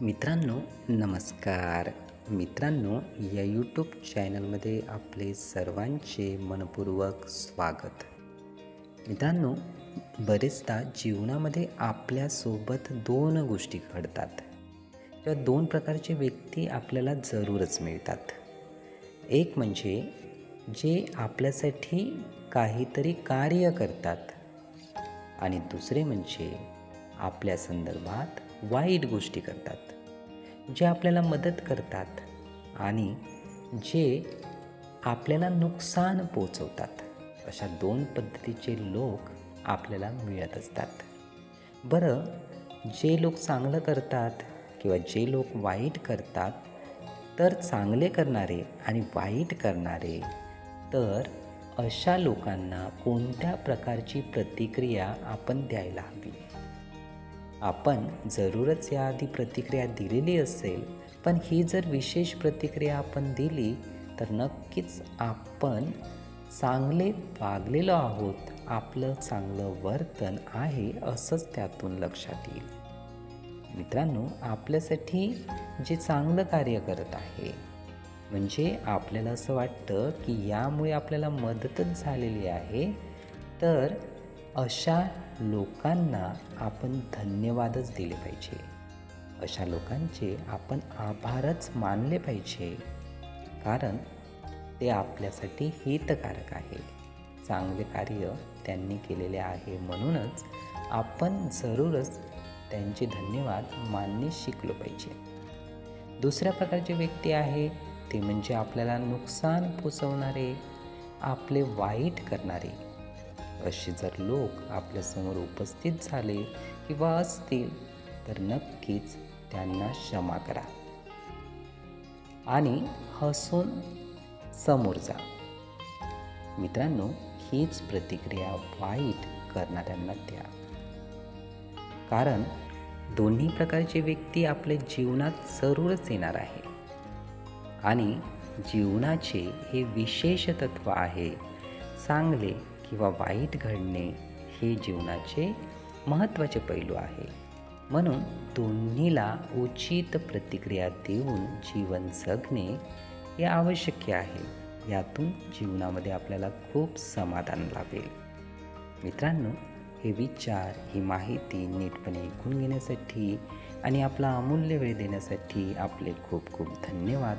मित्रांनो नमस्कार. मित्रांनो या यूट्यूब चॅनलमध्ये आपले सर्वांचे मनपूर्वक स्वागत. मित्रांनो बरेचदा जीवनामध्ये आपल्यासोबत दोन गोष्टी घडतात. किंवा दोन प्रकारचे व्यक्ती आपल्याला जरूरच मिळतात. एक म्हणजे जे आपल्यासाठी काहीतरी कार्य करतात. आणि दुसरे म्हणजे आपल्या संदर्भात वाईट गोष्टी करतात जे आपल्याला मदत करतात आणि जे आपल्याला नुकसान पोचवतात. अशा दोन पद्धतीचे लोक आपल्याला मिळत असतात. बरं जे लोक चांगलं करतात किंवा जे लोक वाईट करतात तर चांगले करणारे आणि वाईट करणारे तर अशा लोकांना कोणत्या प्रकारची प्रतिक्रिया आपण द्यायला हवी? आपण जरूरच याआधी प्रतिक्रिया दिलेली असेल पण ही जर विशेष प्रतिक्रिया आपण दिली तर नक्कीच आपण चांगले वागलेलो आहोत. आपलं चांगलं वर्तन आहे असंच त्यातून लक्षात येईल. मित्रांनो आपल्यासाठी जे चांगलं कार्य करत आहे म्हणजे आपल्याला असं वाटतं की यामुळे आपल्याला मदतच झालेली आहे तर अशा लोकांना आपण धन्यवादच दिले पाहिजे. अशा लोकांचे आपण आभारच मानले पाहिजे. कारण ते आपल्यासाठी हितकारक आहे. चांगले कार्य त्यांनी केलेले आहे म्हणूनच आपण जरूरच त्यांचे धन्यवाद मानणे शिकलो पाहिजे. दुसऱ्या प्रकारचे व्यक्ती आहे ते म्हणजे आपल्याला नुकसान पोचवणारे आपले वाईट करणारे. असे जर लोक आपल्यासमोर उपस्थित झाले किंवा असतील तर नक्कीच त्यांना क्षमा करा. आणि हसून समोर जा. मित्रांनो हीच प्रतिक्रिया वाईट करणाऱ्यांना द्या. कारण दोन्ही प्रकारचे व्यक्ती आपल्या जीवनात जरूरच येणार आहे. आणि जीवनाचे हे विशेष तत्व आहे चांगले किंवा वाईट घडणे हे जीवनाचे महत्त्वाचे पैलू आहे. म्हणून दोन्हीला उचित प्रतिक्रिया देऊन जीवन जगणे हे आवश्यक आहे. यातून जीवनामध्ये आपल्याला खूप समाधान लाभेल. मित्रांनो हे विचार ही माहिती नीटपणे ऐकून घेण्यासाठी आणि आपला अमूल्य वेळ देण्यासाठी आपले खूप खूप धन्यवाद.